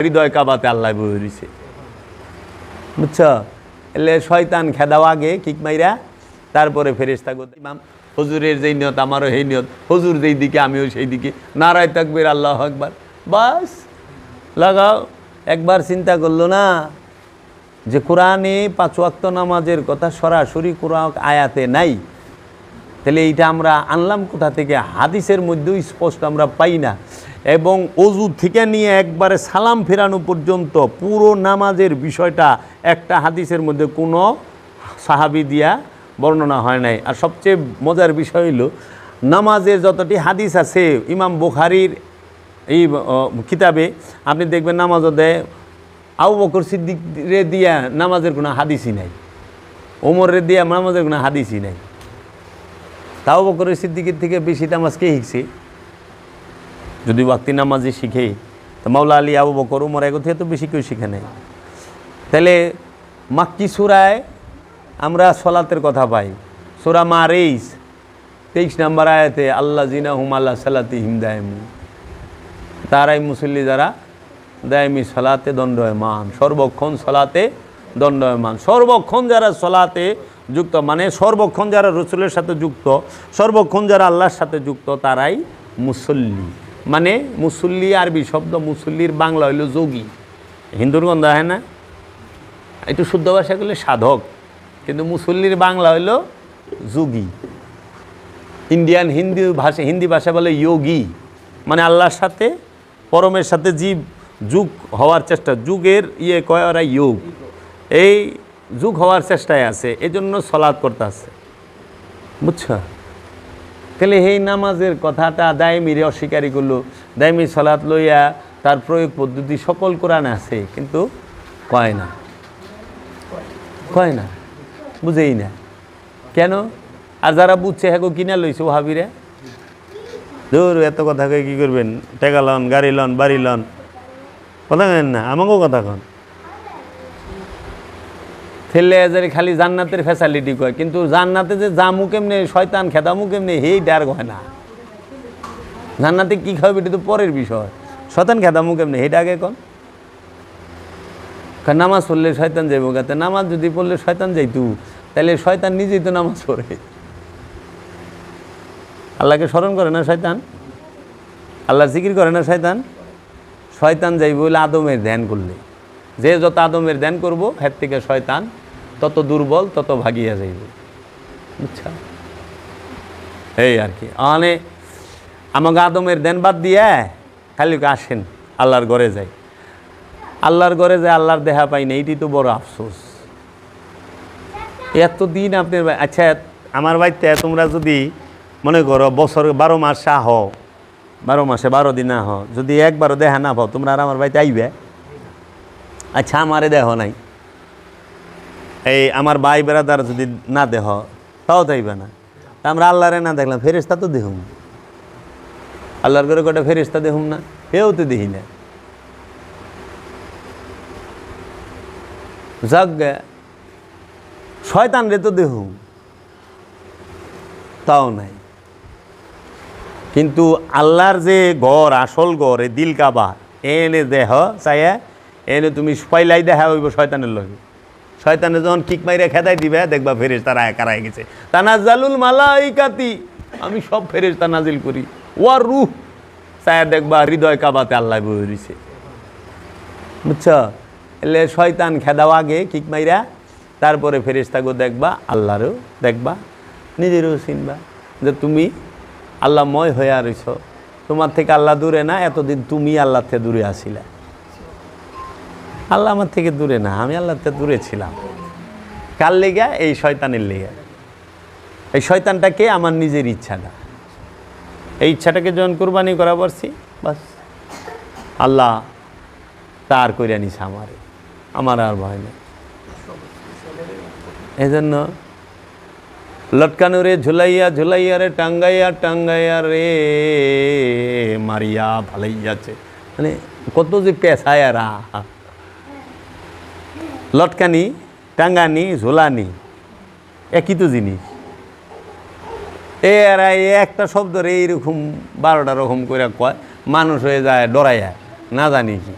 হৃদয় কাবাতে আল্লাহ বই দিছে। বুঝছ? এলে শয়তান খেদাও আগে, কিক মাইরা। তারপরে ফেরেস্তা গো ইমাম, হুজুরের যেই নিয়ত, আমারও সেই নিয়ত। হুজুর যেই দিকে, আমিও সেই দিকে। নারায় তাকবির, আল্লাহ একবার বাস, লাগাও। একবার চিন্তা করল না যে কোরআনে পাঁচ ওয়াক্ত নামাজের কথা সরাসরি কোরআন আয়াতে নাই। তাহলে এইটা আমরা আনলাম কোথা থেকে? হাদিসের মধ্যেও স্পষ্ট আমরা পাই না। এবং অজু থেকে নিয়ে একবারে সালাম ফেরানো পর্যন্ত পুরো নামাজের বিষয়টা একটা হাদিসের মধ্যে কোনো সাহাবি দিয়া বর্ণনা হয় নাই। আর সবচেয়ে মজার বিষয় হইল, নামাজের যতটি হাদিস আছে, ইমাম বুখারির এই কিতাবে আপনি দেখবেন নামাজও দেয় আবু বকর সিদ্দিক রে দিয়া নামাজের কোনো হাদিসই নাই। ওমরের দিয়া নামাজের কোনো হাদিসই নাই। তাও বকরের সিদ্দিকের থেকে বেশি নামাজ কে শিখছে? যদি বাক্তি নামাজে শিখে, তো মাওলা আলী আবু বকর, উমর এগো থেকে তো বেশি কেউ শিখে নেই। তাহলে মাক্কি সুরায় আমরা সলাতের কথা পাই। সুরা মা রেইস তেইশ নাম্বার আয়াতে আল্লাহ জিনা হুম আল্লাহ সালাতি হিম দায়মু। তারাই মুসল্লি যারা দায়মি সলাতে দণ্ডয়মান, সর্বক্ষণ সলাতে দণ্ডয়মান, সর্বক্ষণ যারা সলাতে যুক্ত মানে সর্বক্ষণ যারা রসুলের সাথে যুক্ত, সর্বক্ষণ যারা আল্লাহর সাথে যুক্ত, তারাই মুসল্লি। মানে মুসল্লি আরবি শব্দ, মুসল্লির বাংলা হইল যোগী। হিন্দুর গন্ধ হয় না? একটু শুদ্ধ ভাষা করলে সাধক। কিন্তু মুসল্লির বাংলা হইল যোগী। ইন্ডিয়ান হিন্দি ভাষা হিন্দি ভাষা বলে যোগী। মানে আল্লাহর সাথে, পরমের সাথে জীব, যুগ হওয়ার চেষ্টা। যুগের ইয়ে কয় ওরা? যোগ। এই যুগ হওয়ার চেষ্টায় আছে, এজন্য সলাদ করতে আছে। বুঝছ? তাহলে এই নামাজের কথাটা দায়মিরে অস্বীকারী করল দায়মি সলাৎ লইয়া তার প্রয়োগ পদ্ধতি সকল কোরআন আছে, কিন্তু কয় না? কয় না? বুঝেই না। কেন? আর যারা বুঝছে হ্যাঁ কিনা লইছে ওহাবিরে? ধর, এত কথা কয়ে কী করবেন? টেকা লন গাড়ি লন, বাড়ি লন। কথা কেন না, আমাকেও কথা কন। ফেললে যে খালি জান্নাতের ফ্যাসালিটি কয়, কিন্তু জান্নাতে যে জামু কেমনে, শয়তান খেদামু কেমনে হেই ডার কয় না। জান্নাতে কী খাবে এটা তো পরের বিষয়। শয়তান খেদামু কেমনে হেটা আগে কন। কয় নামাজ পড়লে শয়তান যাইব গাতে নামাজ যদি পড়লে শয়তান যাইতু তাহলে শয়তান নিজেই তো নামাজ পড়ে। আল্লাহকে স্মরণ করে না শয়তান? আল্লাহ জিকির করে না শয়তান? শয়তান যাইব বলে আদমের ধ্যান করলে। যে যত আদমের ধ্যান করব, হের থেকে শয়তান তত দুর্বল, তত ভাগিয়া যাইব। বুঝছা? এই আর কি। মানে আমাকে আদমের ধ্যান বাদ দিয়ে খালি আসেন, আল্লাহর ঘরে যাই। আল্লাহর ঘরে যায় আল্লাহর দেহা পাই না, এইটি তো বড় আফসোস। এত দিন আপনি আচ্ছা আমার বাড়িতে তোমরা যদি মনে করো বছর বারো মাস আহ, বারো মাসে বারো দিন আহ, যদি একবারও দেখা না পাও, তোমরা আর আমার বাড়িতে আইবে? আচ্ছা আমারে দেহ নাই। এই আমার ভাই বেড়াদার যদি না দেহ, তাও তাইবে না। আমরা আল্লাহরে না দেখলাম ফেরেস্তা তো দেখুম আল্লাহর করে কটা ফেরেস্তা দেখুম না? হেও তো দেখি না। যাক শয়তান রে তো দেহুম। তাও নাই। কিন্তু আল্লাহর যে গড় আসল গড় এই দিল কাবা, এনে দেহ, চাইয়া এনে তুমি পয়লাই দেখা হইব শয়তানের লগে। শয়তানে যখন কিক মাইরে খেদাই দিবে, দেখবা ফেরেস তারা একারাই গেছে তানাজালুল মালাইকাতি। আমি সব ফেরেস তা নাজিল করি। ওয়ার রুহ। চায়া দেখবা হৃদয় কাবাতে আল্লাহ বই রইছে। বুঝছ? এলে শয়তান খেদাও আগে কিক মাইরা। তারপরে ফেরেস্তাগো দেখবা, আল্লাহরও দেখবা, নিজেরও চিনবা যে তুমি আল্লাহময় হয়ে রইছ। তোমার থেকে আল্লাহ দূরে না, এতদিন তুমি আল্লাহ থেকে দূরে আসিলা। আল্লাহ আমার থেকে দূরে না, আমি আল্লাহ থেকে দূরে ছিলাম। কার লেগা? এই শয়তানের লেগা। এই শয়তানটাকে আমার নিজের ইচ্ছাটা। এই ইচ্ছাটাকে যখন কোরবানি করা পারছি বাস। আল্লাহ তার কইরা নিছে আমারে। আমার আর ভয় নেই। এই জন্য লটকানো রে ঝুলাইয়া ঝুলাইয়া রে, টাঙ্গাইয়া টাঙ্গাইয়া রে, মারিয়া ভালাইয়াছে। মানে কত যে পেশায় রা লটকানি, টাঙ্গানি, ঝোলানি, একই তো জিনিস। এরা একটা শব্দ রে, এইরকম বারোটা রকম করে কয়, মানুষ হয়ে যায়, ডরাইয়া, না জানি কি।